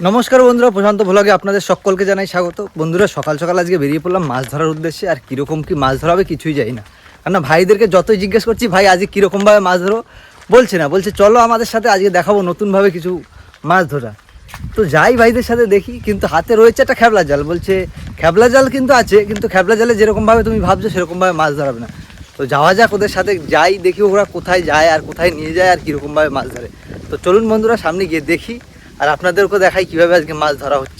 নমস্কার বন্ধুরা, প্রশান্ত ভ্লগে আপনাদের সকলকে জানাই স্বাগত। বন্ধুরা, সকাল সকাল আজকে বেরিয়ে পড়লাম মাছ ধরার উদ্দেশ্যে, আর কীরকম কি মাছ ধরা হবে কিছুই যাই না। কেননা ভাইদেরকে যতই জিজ্ঞেস করছি, ভাই আজকে কীরকমভাবে মাছ ধরো? বলছে না, বলছে, চলো আমাদের সাথে আজকে দেখাবো নতুনভাবে কিছু মাছ ধরা। তো যাই ভাইদের সাথে দেখি, কিন্তু হাতে রয়েছে একটা খ্যাবলা জাল। বলছে, খ্যাবলা জাল কিন্তু আছে, কিন্তু খ্যাবলা জালে যেরকমভাবে তুমি ভাবছ সেরকমভাবে মাছ ধরাবে না। তো যাওয়া যাক ওদের সাথে, যাই দেখি ওরা কোথায় যায় আর কোথায় নিয়ে যায় আর কীরকমভাবে মাছ ধরে। তো চলুন বন্ধুরা, সামনে গিয়ে দেখি। আর আপনাদেরকেও দেখাই কীভাবে আজকে মাছ ধরা হচ্ছে।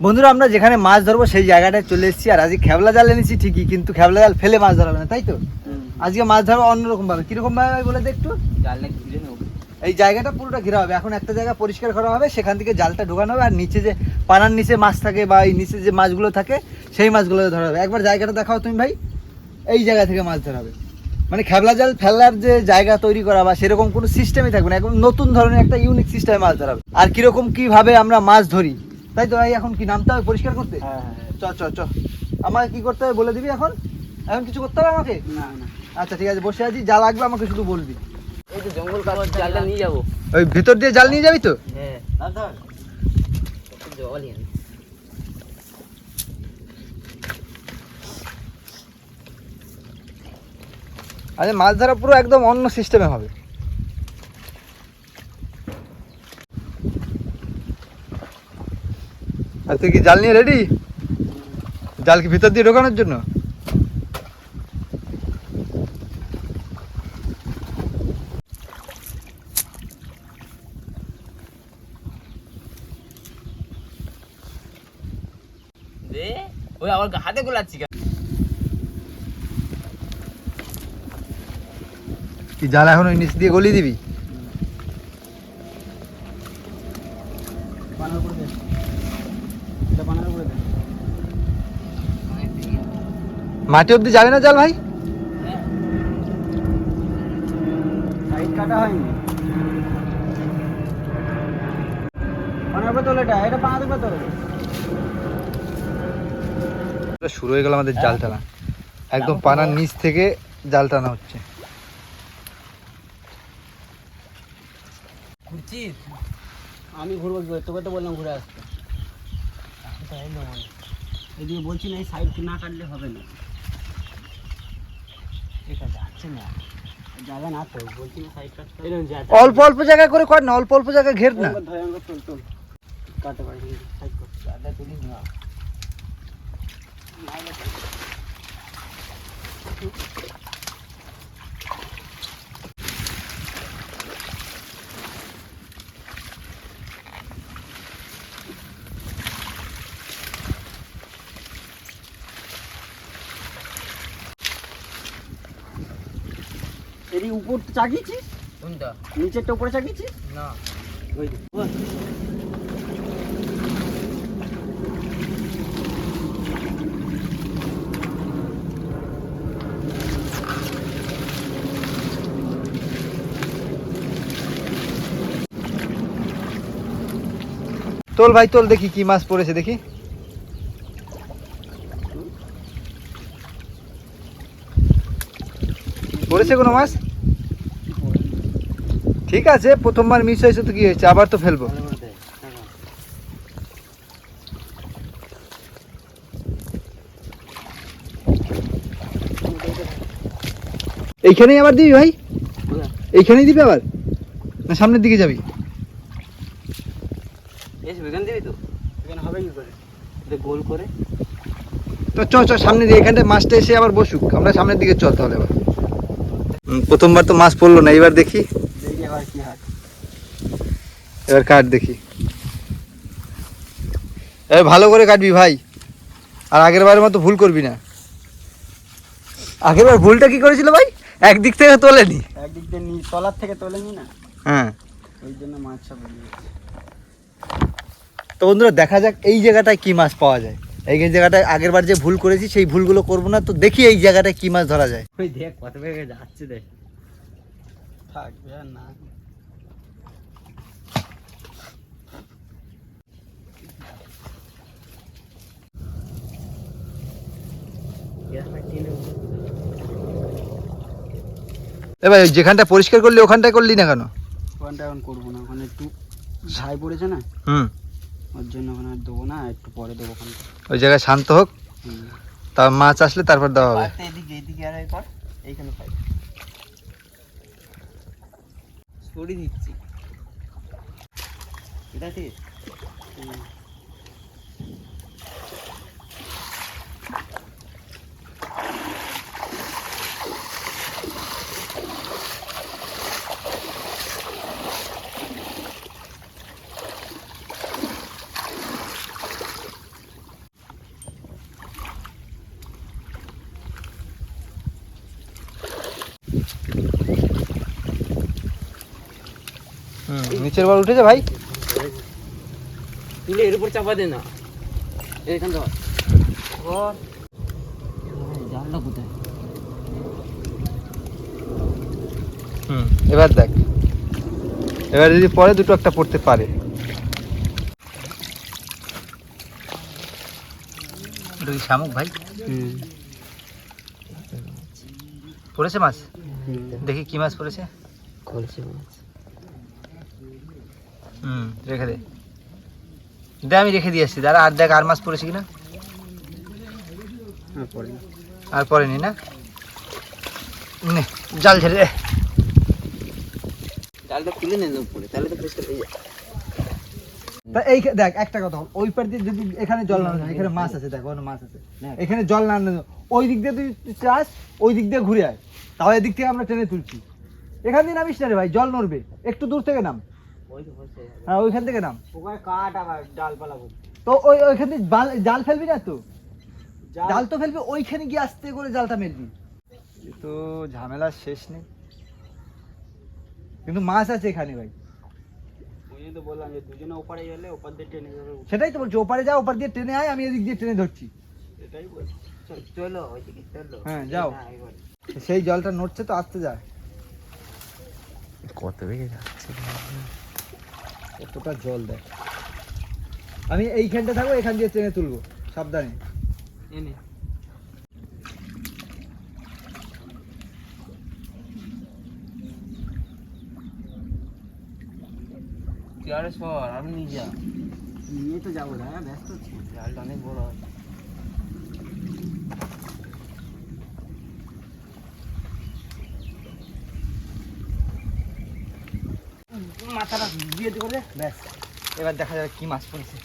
বন্ধুরা আমরা যেখানে মাছ ধরবো সেই জায়গাটায় চলে এসেছি। আর আজকে খেবলা জাল এনেছি ঠিকই কিন্তু খেবলা জাল ফেলে মাছ ধরাবে না তাই তো? আজকে মাছ ধরবো অন্যরকম ভাবে কীরকম ভাবে বলে দে একটু? জালটা ঘিরে নেব? এই জায়গাটা পুরোটা ঘেরা হবে। এখন একটা জায়গা পরিষ্কার করা হবে সেখান থেকে জালটা ঢোকানো হবে আর নিচে যে পানার নিচে মাছ থাকে বা এই নিচে যে মাছগুলো থাকে সেই মাছগুলো ধরা হবে। একবার জায়গাটা দেখাও তুমি ভাই। এই জায়গা থেকে মাছ ধরা হবে। মানে খেবলা জাল ফেলার যে জায়গা তৈরি করা বা সেরকম কোনো সিস্টেমই থাকবে না। এখন নতুন ধরনের একটা ইউনিক সিস্টেমে মাছ ধরা হবে। আর কীরকম কীভাবে আমরা মাছ ধরি? তাই তো ভাই এখন কি নামতে হবে পরিষ্কার করতে? হ্যাঁ চ চ চ। আমাকে কি করতে হবে বলে দিবি এখন? এখন কিছু করতে হবে আমাকে? না না। আচ্ছা ঠিক আছে বসে আছি। যা লাগবে আমাকে শুধু বলবি। এই তো জঙ্গল কাপড় জালটা নিয়ে যাব। ওই ভিতর দিয়ে জাল নিয়ে যাবি তো? হ্যাঁ জলই আরে মাছ ধরা পুরো একদম অন্য সিস্টেমে হবে। আর তুই কি জাল নিয়ে রেডি? জাল কি ভিতর দিয়ে ঢোকানোর জন্য? হাতে গোলাচ্ছি কেন? কি জাল এখন ওই নিচ দিয়ে গলিয়ে দিবি? মাটি অব্দি যাবে না জাল ভাই? সাইড কাটা হয়নি। বানাবে তো এটা এটা বানা দেবে তো শুরু হয়ে গেল আমাদের জাল টানা। একদম পানার নিচ থেকে জাল টানা হচ্ছে। ঘুরছিস আমি ঘুরবো কি তোকে তো বললাম ঘুরে আসতে। এদিকে বলছি না এই সাইড না কাটলে হবে না। ঠিক আছে যাচ্ছে না। যাবে না তো বলছি না সাইড কাটতে অল্প অল্প জায়গায় করে কর না অল্প অল্প জায়গায় ঘের না। কাটতে পারি সাইড কর না এরই উপর কোনটা? নিচেরটা উপরে চাগিয়েছিস? না। ওই তোল ভাই তোল দেখি কি মাছ পড়েছে দেখি। পড়েছে কোনো মাছ? ঠিক আছে প্রথমবার মিস হয়েছে তো কি হয়েছে? আবার তো ফেলব। এইখানেই আবার দিবি ভাই? এইখানেই দিবি আবার? না সামনের দিকে যাবি? বেগান দিবি তো? এখানে হবে কি করে গোল করে। তো চ চ সামনে দিয়ে এখানটায় মাছটা এসে আবার বসুক। আমরা সামনের দিকে চল তাহলে এবার। প্রথমবার তো মাছ পড়ল না এবার দেখি। এবার কাট দেখি। এবার ভালো করে কাটবি ভাই। আর আগের বারের মতো ভুল করবি না। আগের বার ভুলটা কি করেছিল ভাই? একদিক থেকে তোলেনি। একদিক নি তলার থেকে তোলে নি? না হ্যাঁ। ওই জন্য মাছ সব। তো বন্ধুরা দেখা যাক এই জায়গাটায় কি মাছ পাওয়া যায়। এই জায়গাটায় আগের বার যে ভুল করেছি সেই ভুলগুলো করব না। তো দেখি এই জায়গাটায় কি মাছ ধরা যায়। ওই দেখ কত বেগে যাচ্ছে দেখ। থাকবে না। এবার যেখানটা পরিষ্কার করলি ওখানটায় করলি না কেন? ওখানটা এখন করব না। ওখানে একটু ছাই পড়েছে না? হুম। ওর জন্য ওখানে আর দেবো না একটু পরে দেবো ওই জায়গায় শান্ত হোক তা তার মাছ আসলে তারপর দেওয়া হবে। এদিকে এদিকে আর এই কর এইখানে পাই। সরিয়ে দিচ্ছি। এটা ঠিক হুম। হুম। নিচের বল উঠেছে ভাই? তুলে এর উপর চাপা দে না। এইখান ধর জানলা কোথায়? হুম। এবার দেখ। এবার যদি পরে দুটো একটা পড়তে পারে। শামুক ভাই? পড়েছে মাছ? দেখি কি মাছ পড়েছে? কলসি মাছ। হুম রেখে দে। দে আমি রেখে দিয়ে আসছি। দাঁড়া আর দেখ আর মাছ পড়েছে কিনা? হ্যাঁ পরে আর পড়েনি না? নে জাল ঝেড়ে দে। জালটা খুলে নেন উপরে তাহলে তো পরিষ্কার হয়ে যায় তা এই দেখ একটা কথা ওই পার দিয়ে যদি এখানে জল না এখানে মাছ আছে দেখ ওখানে মাছ আছে। এখানে জল না ওই দিক দিয়ে তুই তুই চাস ওই দিক দিয়ে ঘুরে আয়। তাহলে এদিক থেকে আমরা টেনে তুলছি। এখান দিয়ে নামিস না রে ভাই জল নড়বে। একটু দূর থেকে নাম। ওই তো বসে হ্যাঁ ওইখান থেকে নাম। ওখানে কাঠ আবার ডালপালা তো ওই ওইখান থেকে জাল- ফেলবি না তো? জাল? তো ফেলবি ওইখানে গিয়ে আস্তে করে জালটা মেলবি। তো ঝামেলার শেষ নেই। কিন্তু মাছ আছে এখানে ভাই। তো বললাম যে দুজনে ওপারে গেলে ওপার দিয়ে টেনে সেটাই তো বলছি ওপারে যা ওপার দিয়ে টেনে আয় আমি এদিক দিয়ে টেনে ধরছি। এটাই বলছি। চলো ওইদিকে চলো। হ্যাঁ, যাও। না। সেই জলটা নড়ছে তো আসতে যায়। কত বেগে যাচ্ছে কতটা জল দেয় আমি এইখানটা থাকব এখান দিয়ে টেনে তুলবো সাবধানে। এনে আরে সর আমি নিয়ে যা। নিয়ে তো যাব দাদা ব্যস্ত আছি। জালটা অনেক বড় আছে। দিয়ে করে ব্যাস। এবার দেখা যাবে কি মাছ পড়েছে।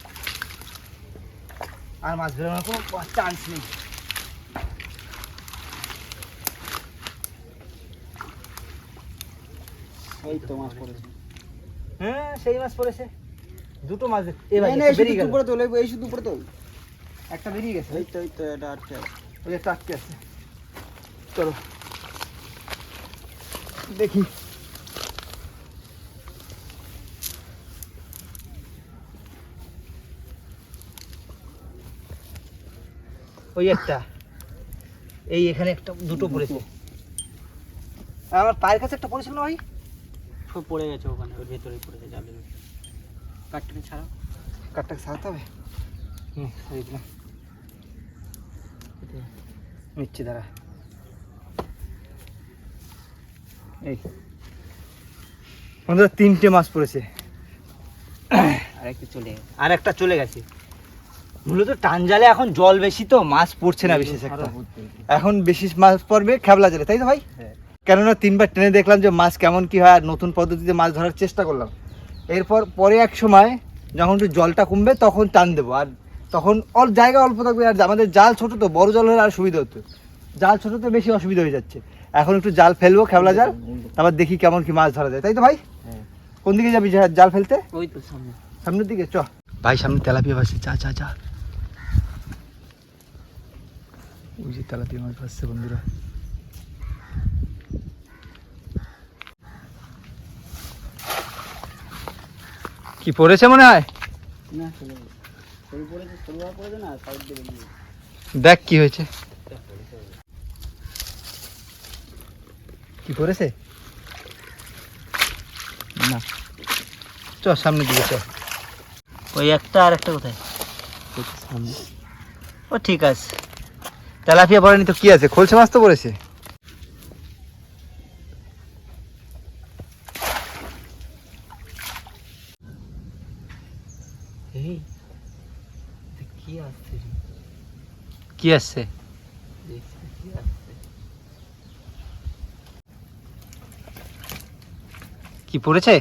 আর মাছ বেরোনোর কোনো চান্স নেই। এই তো মাছ পড়েছে। হ্যাঁ সেই মাছ পড়েছে। দুটো মাছ এবার এই শুধু বেরিয়ে গেল। উপরে তোল এই শুধু উপরে তোল। একটা বেরিয়ে গেছে। তো এই তো এটা আটকে ওই একটা আটকে আছে। চলো। দেখি। ওই একটা। এই এখানে একটা দুটো পড়েছে। আমার পায়ের কাছে একটা পড়েছিল ভাই? সব পড়ে গেছে ওখানে ওর ভেতরে পড়েছে জালের ভেতরে। কাঠটাকে ছাড়াও। কাঠটাকে সারাতে হবে? হুম দিলাম নিচ্ছি দাঁড়া। এই। বন্ধুরা তিনটে মাছ পড়েছে। আর একটু চলে আর একটা চলে গেছে। মূলত টান জালে এখন জল বেশি তো মাছ পড়ছে না বিশেষ একটা এখন বেশি মাছ পড়বে খেবলা জালে তাই তো ভাই? হ্যাঁ। কেননা তিনবার টেনে দেখলাম যে মাছ কেমন কি হয় আর নতুন পদ্ধতিতে মাছ ধরার চেষ্টা করলাম। এরপর পরে এক সময় যখন একটু জলটা কমবে তখন টান দেবো। আর তখন অল জায়গা অল্প থাকবে আর আমাদের জাল ছোটো তো বড় জল হলে আর সুবিধা হতো। জাল ছোট তো বেশি অসুবিধা হয়ে যাচ্ছে। এখন একটু জাল ফেলব খেবলা জাল তারপর দেখি কেমন কি মাছ ধরা যায় তাই তো ভাই? হ্যাঁ। কোন দিকে যাবি জাল ফেলতে? ওই তো সামনে। সামনের দিকে চ। ভাই সামনে তেলাপিয়া ভাসছে চা চা চা ওই যে তেলাপিয়া মাছ ভাসছে বন্ধুরা। কি পড়েছে মনে হয়। দেখ কি হয়েছে। কি পড়েছে? না। চ সামনের দিকে চ। ওই একটা আর একটা কোথায়? সামনে। ও ঠিক আছে। তেলাপিয়া পড়েনি তো কি আছে? খোলসে মাছ তো পড়েছে। কি আসছে কি পড়েছে?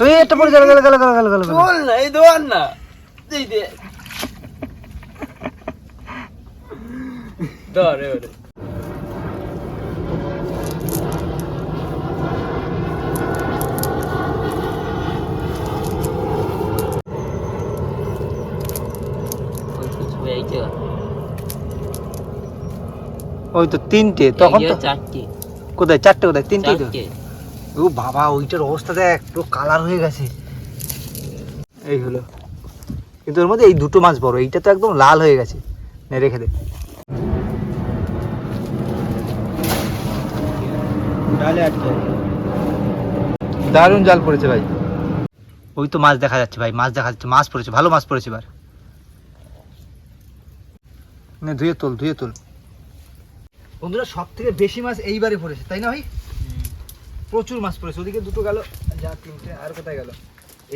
ওই একটা পড়ে গেল গেল গেল গেল গেল গেল না এই দোয়ার না। এই দে। কিছু এই যে ওই তো তিনটে তখন তো চারটে। কোথায়? চারটে কোথায়? তিনটে তো? ও বাবা ওইটার অবস্থা দেখ পুরো কালার হয়ে গেছে। এই হলো। কিন্তু ওর মধ্যে এই দুটো মাছ বড় এইটা তো একদম লাল হয়ে গেছে। রেখে দে। ডালে আটকে দারুণ জাল পড়েছে ভাই। ওই তো মাছ দেখা যাচ্ছে ভাই মাছ দেখা যাচ্ছে মাছ পড়েছে ভালো মাছ পড়েছে এবার। নে ধুয়ে তোল ধুয়ে তোল। বন্ধুরা সব থেকে বেশি মাছ এইবারে পড়েছে তাই না ভাই? প্রচুর মাছ পড়েছে ওদিকে দুটো গেল যা তিনটে আর কোথায় গেল?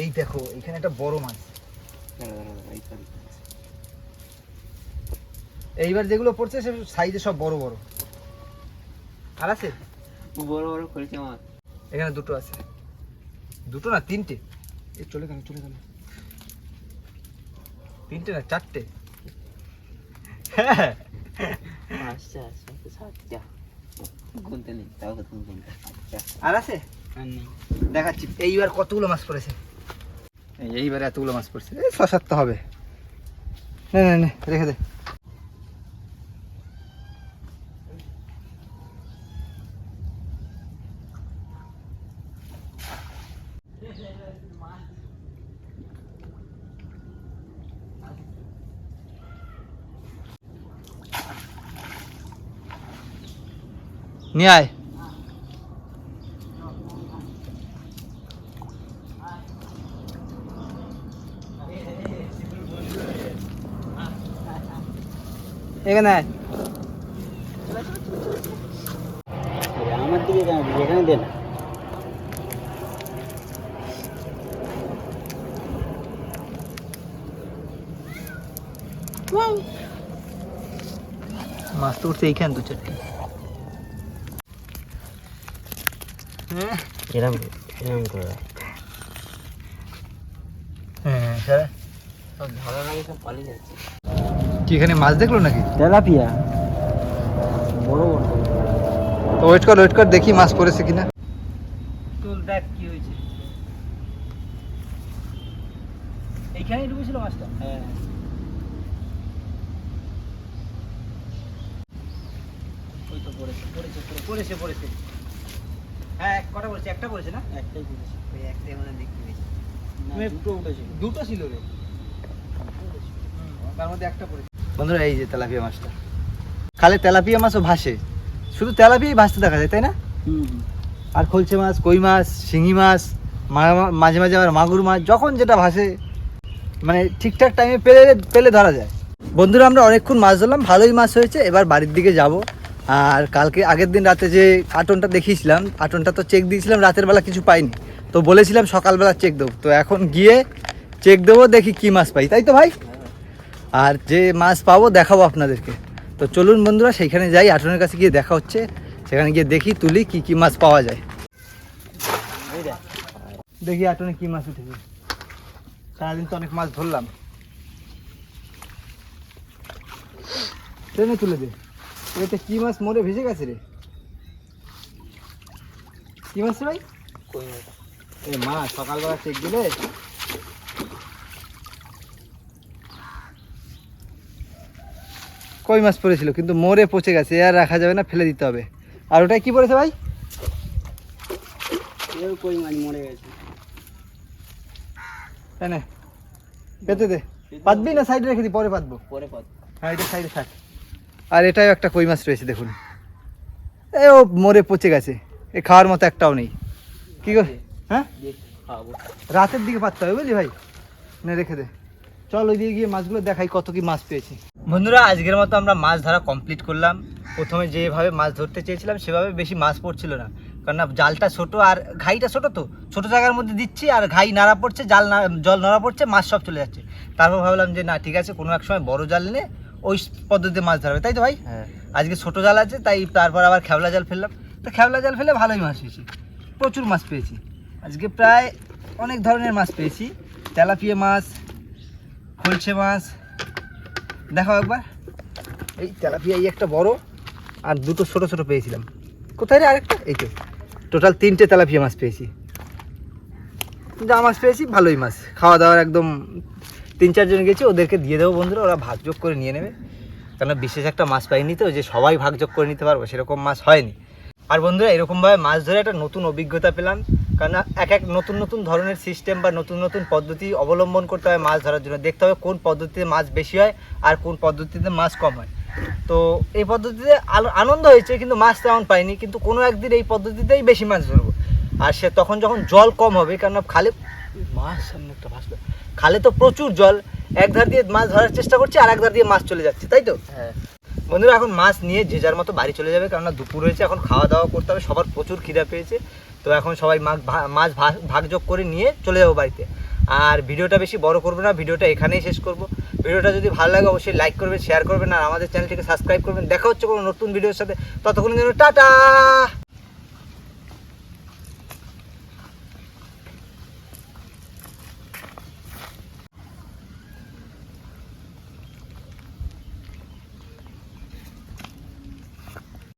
এই দেখো এখানে একটা বড় মাছ। এইবার যেগুলো পড়ছে সে সাইজে সব বড় বড়। আর আছে? বড় বড় আমার। এখানে দুটো আছে। দুটো না তিনটে? এই চলে গেল চলে গেল। তিনটে না চারটে? আচ্ছা আচ্ছা সাতটা। গুনতে নেই? তাও তুমি গুনতে আর আছে? দেখাচ্ছি এইবার কতগুলো মাছ পড়েছে? এইবার এতগুলো মাছ পড়ছে। এই ছ সাতটা হবে। নে রেখে দে। নিয়ে আয় এখানে আয় আমার দিকে কেন এখানে দে না মাছ তো উঠছে এইখানে দু চারটে হ্যাঁ এরম এরম করে হ্যাঁ যাচ্ছে। কি এখানে মাছ দেখল নাকি? তেলাপিয়া। বড় বড়। তো ওয়েট কর ওয়েট কর দেখি মাছ পড়েছে কিনা। তোল দেখ কি হয়েছে। এইখানেই ঢুকেছিল মাছটা? হ্যাঁ। ওই তো পড়েছে পড়েছে, পড়েছে পড়েছে। হ্যাঁ কটা পড়েছে একটা পড়েছে না? একটাই পড়েছে ওই একটাই মানে দেখতে পেয়েছি। দুটো উঠেছিল। দুটো ছিল রে। তার মধ্যে একটা পড়েছে। বন্ধুরা এই যে তেলাপিয়া মাছটা। খালে তেলাপিয়া মাছও ভাসে। শুধু তেলাপিয়াই ভাসতে দেখা যায় তাই না? আর খলছে মাছ কই মাছ শিঙি মাছ মাঝে মাঝে আবার মাগুর মাছ যখন যেটা ভাসে মানে ঠিকঠাক টাইমে পেলে পেলে ধরা যায়। বন্ধুরা আমরা অনেকক্ষণ মাছ ধরলাম ভালোই মাছ হয়েছে। এবার বাড়ির দিকে যাব। আর কালকে আগের দিন রাতে যে আটনটা দেখিয়েছিলাম আটনটা তো চেক দিয়েছিলাম, রাতের বেলা কিছু পাইনি। তো বলেছিলাম সকালবেলা চেক দেবো। তো এখন গিয়ে চেক দেবো, দেখি কি মাছ পাই। তাই তো ভাই? আর যে মাছ পাবো, দেখাবো আপনাদেরকে। তো চলুন বন্ধুরা, সেইখানে যাই আটনের কাছে গিয়ে দেখা হচ্ছে। সেখানে গিয়ে দেখি, তুলি, কি কি মাছ পাওয়া যায়। দেখি আটনে কি মাছ উঠেছে। সারাদিন তো অনেক মাছ ধরলাম। ট্রেনে তুলে দে। এটা কি মাছ মরে ভেসে গেছে রে? কি মাছ ভাই? এ মা সকালবেলা চেক দিলে? কই মাছ পড়েছিল? কিন্তু মরে পচে গেছে আর রাখা যাবে না ফেলে দিতে হবে। আর ওটাই কি পড়েছে ভাই? কই মাছ মরে গেছে। এনে পেতে দে। পাতবি না সাইডে রেখে দি পরে পাতবো? পরে কত হ্যাঁ এটা সাইডে থাক। আর এটাও একটা কই মাছ রয়েছে, দেখুন। এ, ও মরে পচে গেছে। এ, খাওয়ার মতো একটাও নেই। কি গো? হ্যাঁ? রাতের দিকে পাততে হবে বুঝলি ভাই? নে, রেখে দে। চল ওই দিকে গিয়ে মাছগুলো দেখাই কত কি মাছ পেয়েছি। বন্ধুরা, আজকের মতো আমরা মাছ ধরা কমপ্লিট করলাম। প্রথমে যেভাবে মাছ ধরতে চেয়েছিলাম, সেভাবে বেশি মাছ পড়ছিল না। কারণ জালটা ছোট আর ঘাইটা ছোট তো। ছোট জায়গার মধ্যে দিচ্ছি আর ঘাই নাড়া পড়ছে, জাল জল নাড়া পড়ছে, মাছ সব চলে যাচ্ছে। তারপর ভাবলাম যে, না, ঠিক আছে, কোনো এক সময় বড় জাল এনে ওই পদ্ধতিতে মাছ ধরবে তাই তো ভাই? হ্যাঁ। আজকে ছোট জাল আছে তাই তারপর আবার খেবলা জাল ফেললাম। তো খেবলা জাল ফেলে ভালোই মাছ পেয়েছি প্রচুর মাছ পেয়েছি। আজকে প্রায় অনেক ধরনের মাছ পেয়েছি তেলাপিয়া মাছ খলছে মাছ। দেখাও একবার। এই তেলাপিয়া এই একটা বড় আর দুটো ছোট ছোট পেয়েছিলাম। কোথায় রে আরেকটা? এই তো টোটাল তিনটে তেলাপিয়া মাছ পেয়েছি। যা মাছ পেয়েছি ভালোই মাছ। খাওয়া দাওয়ার একদম তিন চারজন গেছি, ওদেরকে দিয়ে দেবো বন্ধুরা, ওরা ভাগযোগ করে নিয়ে নেবে। কেন বিশেষ একটা মাছ পাইনি তো যে সবাই ভাগযোগ করে নিতে পারব, সেরকম মাছ হয়নি। আর বন্ধুরা, এরকমভাবে মাছ ধরে একটা নতুন অভিজ্ঞতা পেলাম। কারণ এক এক নতুন নতুন ধরনের সিস্টেম বা নতুন নতুন পদ্ধতি অবলম্বন করতে হয় মাছ ধরার জন্য। দেখতে হবে কোন পদ্ধতিতে মাছ বেশি হয় আর কোন পদ্ধতিতে মাছ কম হয়। তো এই পদ্ধতিতে আনন্দ হয়েছে, কিন্তু মাছ তেমন পাইনি। কিন্তু কোনো একদিন এই পদ্ধতিতেই বেশি মাছ ধরবো। আর সে তখন যখন জল কম হবে কারণ খালি মাছ সামনে একটা ভাসলো খালে তো প্রচুর জল এক ধার দিয়ে মাছ ধরার চেষ্টা করছি আর এক ধার দিয়ে মাছ চলে যাচ্ছে তাই তো? হ্যাঁ। বন্ধুরা এখন মাছ নিয়ে যে যার মতো বাড়ি চলে যাবে কারণ দুপুর হয়েছে এখন খাওয়া দাওয়া করতে হবে সবার প্রচুর খিদা পেয়েছে তো এখন সবাই মাছ ভা- মাছ ভা- ভাগযোগ করে নিয়ে চলে যাব বাড়িতে। আর ভিডিওটা বেশি বড় করব না ভিডিওটা এখানেই শেষ করব। ভিডিওটা যদি ভালো লাগে অবশ্যই লাইক করবেন শেয়ার করবেন আর আমাদের চ্যানেলটিকে সাবস্ক্রাইব করবেন। দেখা হচ্ছে কোনো নতুন ভিডিওর সাথে ততক্ষণের জন্য টাটা!